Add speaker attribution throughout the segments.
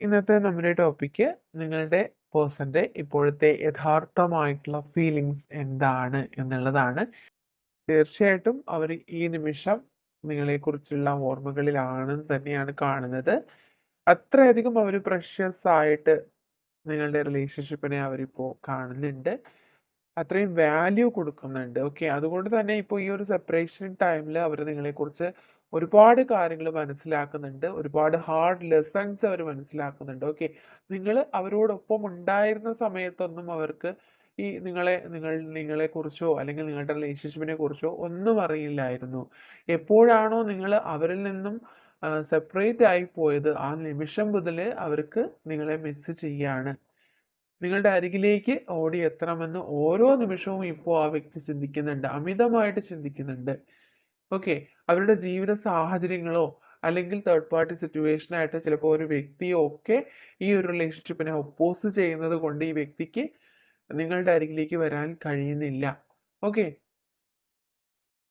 Speaker 1: ഇന്നത്തെ നമ്മുടെ ടോപ്പിക്ക് നിങ്ങളുടെ പേഴ്സന്റെ ഇപ്പോഴത്തെ യഥാർത്ഥമായിട്ടുള്ള ഫീലിങ്സ് എന്താണ് എന്നുള്ളതാണ്. തീർച്ചയായിട്ടും അവർ ഈ നിമിഷം നിങ്ങളെക്കുറിച്ചുള്ള ഓർമ്മകളിലാണെന്ന് തന്നെയാണ് കാണുന്നത്. അത്രയധികം അവർ പ്രഷ്യസ് ആയിട്ട് നിങ്ങളുടെ റിലേഷൻഷിപ്പിനെ അവരിപ്പോൾ കാണുന്നുണ്ട്. അത്രയും വാല്യൂ കൊടുക്കുന്നുണ്ട്. ഓക്കെ അതുകൊണ്ട് തന്നെ ഇപ്പോൾ ഈ ഒരു സെപ്പറേഷൻ ടൈമിൽ അവർ നിങ്ങളെക്കുറിച്ച് ഒരുപാട് കാര്യങ്ങൾ മനസ്സിലാക്കുന്നുണ്ട്. ഒരുപാട് ഹാർഡ് ലെസൺസ് അവർ മനസ്സിലാക്കുന്നുണ്ട്. ഓക്കെ നിങ്ങൾ അവരോടൊപ്പം ഉണ്ടായിരുന്ന സമയത്തൊന്നും അവർക്ക് ഈ നിങ്ങളെ നിങ്ങൾ നിങ്ങളെ കുറിച്ചോ അല്ലെങ്കിൽ നിങ്ങളുടെ റിലേഷൻഷിപ്പിനെ കുറിച്ചോ ഒന്നും അറിയില്ലായിരുന്നു. എപ്പോഴാണോ നിങ്ങൾ അവരിൽ നിന്നും സെപ്പറേറ്റ് ആയി പോയത് ആ നിമിഷം മുതൽ അവർക്ക് നിങ്ങളെ മിസ് ചെയ്യാണ്. നിങ്ങളുടെ അരികിലേക്ക് ഓടി എത്തണമെന്ന് ഓരോ നിമിഷവും ഇപ്പോൾ ആ വ്യക്തി ചിന്തിക്കുന്നുണ്ട്. അമിതമായിട്ട് ചിന്തിക്കുന്നുണ്ട്. ഓക്കെ. അവരുടെ ജീവിത സാഹചര്യങ്ങളോ അല്ലെങ്കിൽ തേർഡ് പാർട്ടി സിറ്റുവേഷൻ ആയിട്ട് ചിലപ്പോൾ ഒരു വ്യക്തിയോ ഒക്കെ ഈ ഒരു റിലേഷൻഷിപ്പിനെ ഒപ്പോസ് ചെയ്യുന്നത് കൊണ്ട് ഈ വ്യക്തിക്ക് നിങ്ങളുടെ അരികിലേക്ക് വരാൻ കഴിയുന്നില്ല. ഓക്കെ.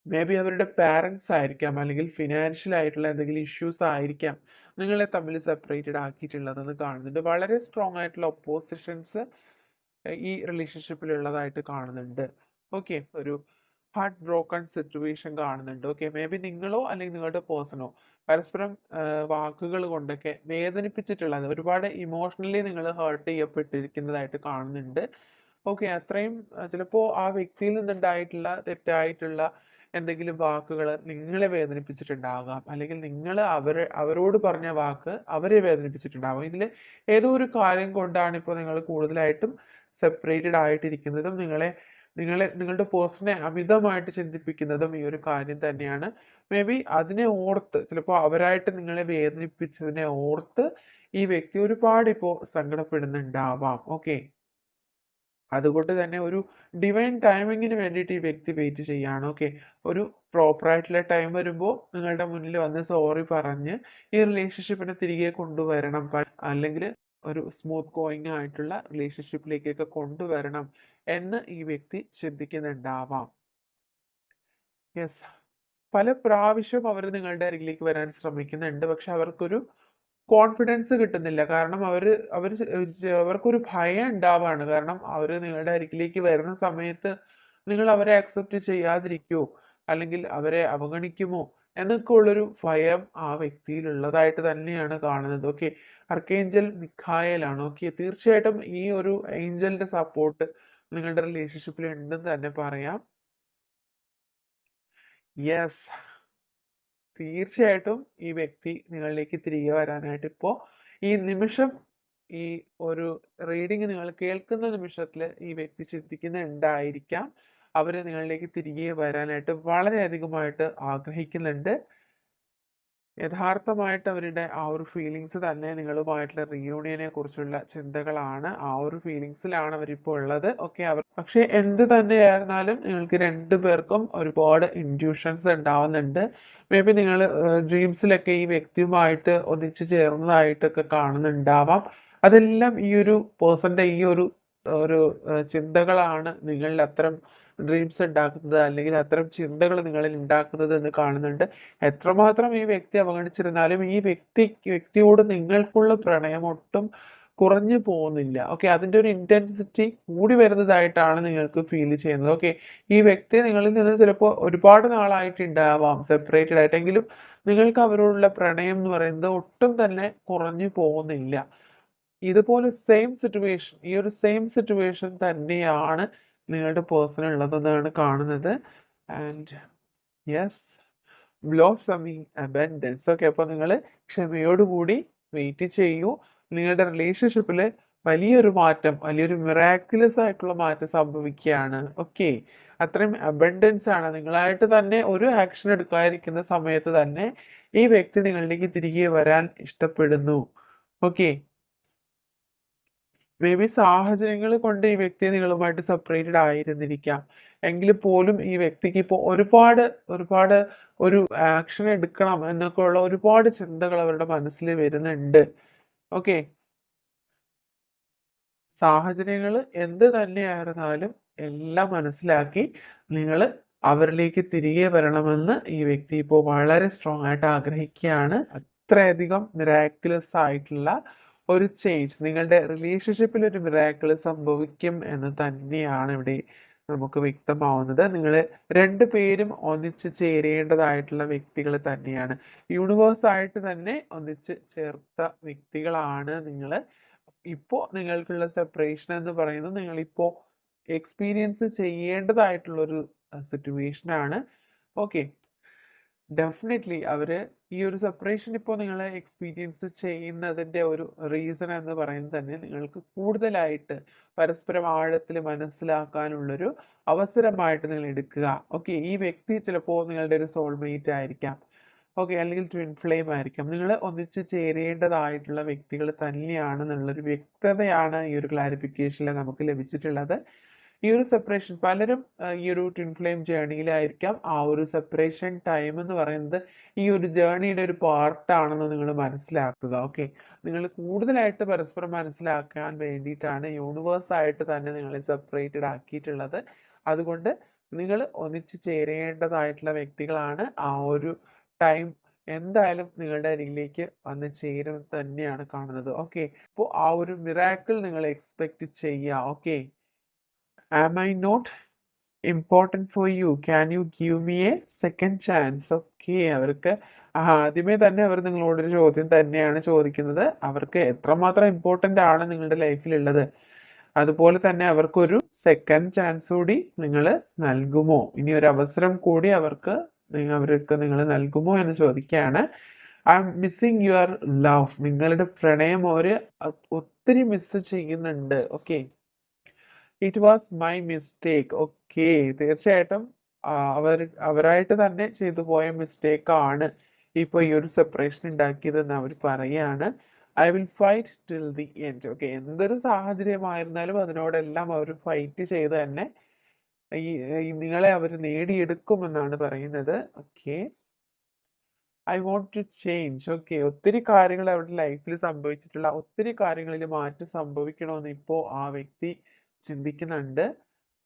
Speaker 1: മേ ബി അവരുടെ പാരൻസ് ആയിരിക്കാം അല്ലെങ്കിൽ ഫിനാൻഷ്യൽ ആയിട്ടുള്ള എന്തെങ്കിലും ഇഷ്യൂസ് ആയിരിക്കാം നിങ്ങളെ തമ്മിൽ സെപ്പറേറ്റഡ് ആക്കിയിട്ടുള്ളതെന്ന് കാണുന്നുണ്ട്. വളരെ സ്ട്രോങ് ആയിട്ടുള്ള ഒപ്പോസിഷൻസ് ഈ റിലേഷൻഷിപ്പിൽ ഉള്ളതായിട്ട് കാണുന്നുണ്ട്. ഓക്കെ. ഒരു ഹാർട്ട് ബ്രോക്കൺ സിറ്റുവേഷൻ കാണുന്നുണ്ട്. ഓക്കെ മേ ബി നിങ്ങളോ അല്ലെങ്കിൽ നിങ്ങളുടെ പേഴ്സണോ പരസ്പരം വാക്കുകൾ കൊണ്ടൊക്കെ വേദനിപ്പിച്ചിട്ടുള്ളത് ഒരുപാട് ഇമോഷണലി നിങ്ങൾ ഹേർട്ട് ചെയ്യപ്പെട്ടിരിക്കുന്നതായിട്ട് കാണുന്നുണ്ട്. ഓക്കെ അത്രയും ചിലപ്പോൾ ആ വ്യക്തിയിൽ നിന്നുണ്ടായിട്ടുള്ള തെറ്റായിട്ടുള്ള എന്തെങ്കിലും വാക്കുകൾ നിങ്ങളെ വേദനിപ്പിച്ചിട്ടുണ്ടാകാം. അല്ലെങ്കിൽ നിങ്ങൾ അവരെ അവരോട് പറഞ്ഞ വാക്ക് അവരെ വേദനിപ്പിച്ചിട്ടുണ്ടാകാം. ഇതിൽ ഏതോ ഒരു കാര്യം കൊണ്ടാണ് ഇപ്പോൾ നിങ്ങൾ കൂടുതലായിട്ടും സെപ്പറേറ്റഡ് ആയിട്ടിരിക്കുന്നതും നിങ്ങളെ നിങ്ങളെ നിങ്ങളുടെ പേഴ്സണെ അമിതമായിട്ട് ചിന്തിപ്പിക്കുന്നതും ഈ ഒരു കാര്യം തന്നെയാണ്. മേ ബി അതിനെ ഓർത്ത് ചിലപ്പോൾ അവരായിട്ട് നിങ്ങളെ വേദനിപ്പിച്ചതിനെ ഓർത്ത് ഈ വ്യക്തി ഒരുപാട് ഇപ്പോൾ സങ്കടപ്പെടുന്നുണ്ടാവാം. ഓക്കെ അതുകൊണ്ട് തന്നെ ഒരു ഡിവൈൻ ടൈമിങ്ങിന് വേണ്ടിയിട്ട് ഈ വ്യക്തി വെയിറ്റ് ചെയ്യാണ്. ഓക്കെ ഒരു പ്രോപ്പറായിട്ടുള്ള ടൈം വരുമ്പോൾ നിങ്ങളുടെ മുന്നിൽ വന്ന് സോറി പറഞ്ഞ് ഈ റിലേഷൻഷിപ്പിനെ തിരികെ കൊണ്ടുവരണം. അല്ലെങ്കിൽ ഒരു സ്മൂത്ത് ഗോയിങ് ആയിട്ടുള്ള റിലേഷൻഷിപ്പിലേക്കൊക്കെ കൊണ്ടുവരണം എന്ന് ഈ വ്യക്തി ചിന്തിക്കുന്നുണ്ടാവാം. യെസ് പല പ്രാവശ്യം അവർ നിങ്ങളുടെ അരികിലേക്ക് വരാൻ ശ്രമിക്കുന്നുണ്ട്. പക്ഷെ അവർക്കൊരു കോൺഫിഡൻസ് കിട്ടുന്നില്ല. കാരണം അവർ അവർ അവർക്കൊരു ഭയം ഉണ്ടാവാണ്. കാരണം അവർ നിങ്ങളുടെ അരികിലേക്ക് വരുന്ന സമയത്ത് നിങ്ങൾ അവരെ അക്സെപ്റ്റ് ചെയ്യാതിരിക്കുമോ അല്ലെങ്കിൽ അവരെ അവഗണിക്കുമോ? എന്നൊക്കെ ഉള്ളൊരു ഭയം ആ വ്യക്തിയിൽ ഉള്ളതായിട്ട് തന്നെയാണ് കാണുന്നത്. ഓക്കെ അർക്കേഞ്ചൽ മിഖായലാണ് ഓക്കെ തീർച്ചയായിട്ടും ഈ ഒരു ഏഞ്ചലിന്റെ സപ്പോർട്ട് നിങ്ങളുടെ റിലേഷൻഷിപ്പിൽ ഉണ്ടെന്ന് തന്നെ പറയാം. യെസ് തീർച്ചയായിട്ടും ഈ വ്യക്തി നിങ്ങളിലേക്ക് തിരികെ വരാനായിട്ട് ഇപ്പോൾ ഈ നിമിഷം ഈ ഒരു റീഡിങ് നിങ്ങൾ കേൾക്കുന്ന നിമിഷത്തിൽ ഈ വ്യക്തി ചിന്തിക്കുന്നുണ്ടായിരിക്കാം. അവർ നിങ്ങളിലേക്ക് തിരികെ വരാനായിട്ട് വളരെയധികമായിട്ട് ആഗ്രഹിക്കുന്നുണ്ട്. യഥാർത്ഥമായിട്ട് അവരുടെ ആ ഒരു ഫീലിങ്സ് തന്നെ നിങ്ങളുമായിട്ടുള്ള റീയൂണിയനെ കുറിച്ചുള്ള ചിന്തകളാണ്. ആ ഒരു ഫീലിങ്സിലാണ് അവരിപ്പോൾ ഉള്ളത്. ഓക്കെ അവർ പക്ഷെ എന്ത് തന്നെയായിരുന്നാലും നിങ്ങൾക്ക് രണ്ടു പേർക്കും ഒരുപാട് ഇൻഡ്യൂഷൻസ് ഉണ്ടാവുന്നുണ്ട്. മേ ബി നിങ്ങൾ ഡ്രീംസിലൊക്കെ ഈ വ്യക്തിയുമായിട്ട് ഒന്നിച്ചു ചേർന്നതായിട്ടൊക്കെ കാണുന്നുണ്ടാവാം. അതെല്ലാം ഈ ഒരു പേഴ്സന്റെ ഈ ഒരു ഒരു ചിന്തകളാണ് നിങ്ങളിൽ അത്തരം ഡ്രീംസ് ഉണ്ടാക്കുന്നത് അല്ലെങ്കിൽ അത്തരം ചിന്തകൾ നിങ്ങളിൽ ഉണ്ടാക്കുന്നത് എന്ന് കാണുന്നുണ്ട്. എത്രമാത്രം ഈ വ്യക്തി അവഗണിച്ചിരുന്നാലും ഈ വ്യക്തി വ്യക്തിയോട് നിങ്ങൾക്കുള്ള പ്രണയം ഒട്ടും കുറഞ്ഞു പോകുന്നില്ല. ഓക്കെ അതിന്റെ ഒരു ഇന്റൻസിറ്റി കൂടി വരുന്നതായിട്ടാണ് നിങ്ങൾക്ക് ഫീൽ ചെയ്യുന്നത്. ഓക്കെ ഈ വ്യക്തി നിങ്ങളിൽ നിന്ന് ചിലപ്പോൾ ഒരുപാട് നാളായിട്ടുണ്ടാവാം സെപ്പറേറ്റഡ് ആയിട്ടെങ്കിലും നിങ്ങൾക്ക് അവരോടുള്ള പ്രണയം എന്ന് പറയുന്നത് ഒട്ടും തന്നെ കുറഞ്ഞു പോകുന്നില്ല. ഇതുപോലെ സെയിം സിറ്റുവേഷൻ ഈ ഒരു സെയിം സിറ്റുവേഷൻ തന്നെയാണ് നിങ്ങളുടെ പേഴ്സൺ ഉള്ളതെന്നാണ് കാണുന്നത്. And yes blossoming abundance okay അപ്പോൾ നിങ്ങൾ ക്ഷമയോടുകൂടി വെയിറ്റ് ചെയ്യൂ. നിങ്ങളുടെ റിലേഷൻഷിപ്പിൽ വലിയൊരു മാറ്റം വലിയൊരു മിറാക്കുലസ് ആയിട്ടുള്ള മാറ്റം സംഭവിക്കുകയാണ്. ഓക്കെ അത്രയും അബൻഡൻസ് ആണ്. നിങ്ങളായിട്ട് തന്നെ ഒരു ആക്ഷൻ എടുക്കാതിരിക്കുന്ന സമയത്ത് തന്നെ ഈ വ്യക്തി നിങ്ങളിലേക്ക് തിരികെ വരാൻ ഇഷ്ടപ്പെടുന്നു. ഓക്കെ മേ ബി സാഹചര്യങ്ങൾ കൊണ്ട് ഈ വ്യക്തി നിങ്ങളുമായിട്ട് സെപ്പറേറ്റഡ് ആയിരുന്നിരിക്കാം. എങ്കിൽ പോലും ഈ വ്യക്തിക്ക് ഇപ്പോൾ ഒരുപാട് ഒരുപാട് ഒരു ആക്ഷൻ എടുക്കണം എന്നൊക്കെ ഉള്ള ഒരുപാട് ചിന്തകൾ അവരുടെ മനസ്സിൽ വരുന്നുണ്ട്. ഓക്കെ സാഹചര്യങ്ങൾ എന്ത് തന്നെയായിരുന്നാലും എല്ലാം മനസ്സിലാക്കി നിങ്ങൾ അവരിലേക്ക് തിരികെ വരണമെന്ന് ഈ വ്യക്തി ഇപ്പോൾ വളരെ സ്ട്രോങ് ആയിട്ട് ആഗ്രഹിക്കുകയാണ്. അത്രയധികം മിറാക്കുലസ് ആയിട്ടുള്ള ഒരു ചേഞ്ച് നിങ്ങളുടെ റിലേഷൻഷിപ്പിൽ ഒരു മിറാക്കിൾ സംഭവിക്കും എന്ന് തന്നെയാണ് ഇവിടെ നമുക്ക് വ്യക്തമാവുന്നത്. നിങ്ങൾ രണ്ടു പേരും ഒന്നിച്ച് ചേരേണ്ടതായിട്ടുള്ള വ്യക്തികൾ തന്നെയാണ്. യൂണിവേഴ്സ് ആയിട്ട് തന്നെ ഒന്നിച്ച് ചേർത്ത വ്യക്തികളാണ് നിങ്ങൾ ഇപ്പോൾ നിങ്ങൾക്കുള്ള സെപ്പറേഷൻ എന്ന് പറയുന്നത് നിങ്ങളിപ്പോൾ എക്സ്പീരിയൻസ് ചെയ്യേണ്ടതായിട്ടുള്ള ഒരു സിറ്റുവേഷൻ ആണ്. ഓക്കെ ഡെഫിനറ്റ്ലി അവർ ഈ ഒരു സെപ്പറേഷൻ ഇപ്പോൾ നിങ്ങൾ എക്സ്പീരിയൻസ് ചെയ്യുന്നതിന്റെ ഒരു റീസൺ എന്ന് പറയുന്നത് തന്നെ നിങ്ങൾക്ക് കൂടുതലായിട്ട് പരസ്പരം ആഴത്തിൽ മനസ്സിലാക്കാനുള്ളൊരു അവസരമായിട്ട് നിങ്ങൾ എടുക്കുക. ഓക്കെ ഈ വ്യക്തി ചിലപ്പോൾ നിങ്ങളുടെ ഒരു സോൾമേറ്റ് ആയിരിക്കാം. ഓക്കെ അല്ലെങ്കിൽ ട്വിൻ ഫ്ലെയിം ആയിരിക്കാം. നിങ്ങൾ ഒന്നിച്ച് ചേരേണ്ടതായിട്ടുള്ള വ്യക്തികൾ തന്നെയാണെന്നുള്ളൊരു വ്യക്തതയാണ് ഈ ഒരു ക്ലാരിഫിക്കേഷനിൽ നമുക്ക് ലഭിച്ചിട്ടുള്ളത്. ഈ ഒരു സെപ്പറേഷൻ പലരും ഈ ഒരു ട്വിൻ ഫ്ലെയിം ജേണിയിലായിരിക്കാം ആ ഒരു സെപ്പറേഷൻ ടൈം എന്ന് പറയുന്നത് ഈ ഒരു ജേണിയുടെ ഒരു പാർട്ടാണെന്ന് നിങ്ങൾ മനസ്സിലാക്കുക ഓക്കെ നിങ്ങൾ കൂടുതലായിട്ട് പരസ്പരം മനസ്സിലാക്കാൻ വേണ്ടിയിട്ടാണ് യൂണിവേഴ്സ് ആയിട്ട് തന്നെ നിങ്ങളെ സെപ്പറേറ്റഡ് ആക്കിയിട്ടുള്ളത്. അതുകൊണ്ട് നിങ്ങൾ ഒന്നിച്ച് ചേരേണ്ടതായിട്ടുള്ള വ്യക്തികളാണ് ആ ഒരു ടൈം എന്തായാലും നിങ്ങളുടെ അരികിലേക്ക് വന്ന് ചേരുന്നത് തന്നെയാണ് കാണുന്നത് ഓക്കെ അപ്പോൾ ആ ഒരു മിറാക്കിൾ നിങ്ങൾ എക്സ്പെക്ട് ചെയ്യുക okay am I not important for you can you give me a second chance okay അവർക്ക് ആദ്യമേ തന്നെ അവർ നിങ്ങളോടൊരു ചോദ്യം തന്നെയാണ് ചോദിക്കുന്നത്. അവർക്ക് എത്രമാത്രം ഇമ്പോർട്ടന്റ് ആണ് നിങ്ങളുടെ ലൈഫിലുള്ളത് അതുപോലെ തന്നെ അവർക്കൊരു സെക്കൻഡ് ചാൻസ് കൂടി നിങ്ങൾ നൽകുമോ? ഇനി ഒരു അവസരം കൂടി അവർക്ക് അവർക്ക് നിങ്ങൾ നൽകുമോ എന്ന് ചോദിക്കുകയാണ്. I'm missing your love നിങ്ങളുടെ പ്രണയം അവർ ഒത്തിരി മിസ് ചെയ്യുന്നുണ്ട്. Okay it was my mistake okay തീർച്ചയായിട്ടും അവർ അവരായിട്ട് തന്നെ ചെയ്തു പോയ മിസ്റ്റേക്ക് ആണ് ഇപ്പോൾ ഈ ഒരു സെപ്പറേഷൻ ഉണ്ടാക്കിയതെന്ന് അവർ പറയാണ്. I will fight till the end okay എന്തൊരു സാഹചര്യമായിരുന്നാലും അതിനോടെല്ലാം അവർ ഫൈറ്റ് ചെയ്ത് തന്നെ ഈ നിങ്ങളെ അവർ നേടിയെടുക്കുമെന്നാണ് പറയുന്നത്. Okay I won't to change okay ഒത്തിരി കാര്യങ്ങൾ അവരുടെ ലൈഫിൽ സംഭവിച്ചിട്ടുള്ള ഒത്തിരി കാര്യങ്ങളിൽ മാറ്റം സംഭവിക്കണമെന്ന് ഇപ്പോൾ ആ വ്യക്തി ചിന്തിക്കുന്നുണ്ട്.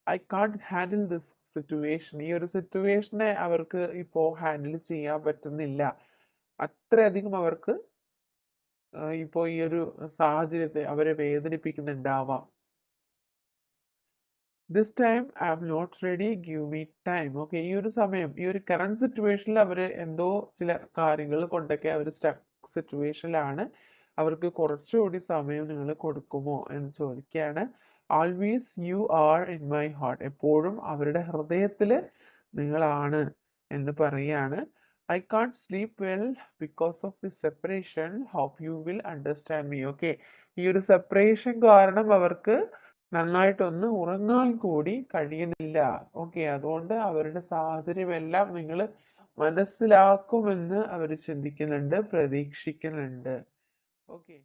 Speaker 1: I can't handle this situation ഈ ഒരു സിറ്റുവേഷനെ അവർക്ക് ഇപ്പോൾ ഹാൻഡിൽ ചെയ്യാൻ പറ്റുന്നില്ല. അത്രയധികം അവർക്ക് ഇപ്പോൾ ഈ ഒരു സാഹചര്യത്തെ അവരെ വേദനിപ്പിക്കുന്നുണ്ടാവാം. This time I am not ready give me time okay ഈ ഒരു സമയം ഈ ഒരു കറണ്ട് സിറ്റുവേഷനിൽ അവർ എന്തോ ചില കാര്യങ്ങൾ കൊണ്ടൊക്കെ അവർ സ്റ്റക്ക് സിറ്റുവേഷനിലാണ് അവർക്ക് കുറച്ചുകൂടി സമയം നിങ്ങൾ കൊടുക്കുമോ എന്ന് ചോദിക്കുകയാണ്. Always you are in my heart എപ്പോഴും അവരുടെ ഹൃദയത്തിൽ നിങ്ങളാണ് എന്ന് പറയാണ്. I can't sleep well because of the separation hope you will understand me okay ഈ ഒരു സെപ്പറേഷൻ കാരണം അവർക്ക് നന്നായിട്ടൊന്ന് ഉറങ്ങാൻ കൂടി കഴിയുന്നില്ല. ഓക്കെ അതുകൊണ്ട് അവരുടെ സാഹചര്യമെല്ലാം നിങ്ങൾ മനസ്സിലാക്കുമെന്ന് അവർ ചിന്തിക്കുന്നുണ്ട് പ്രതീക്ഷിക്കുന്നുണ്ട്. ഓക്കെ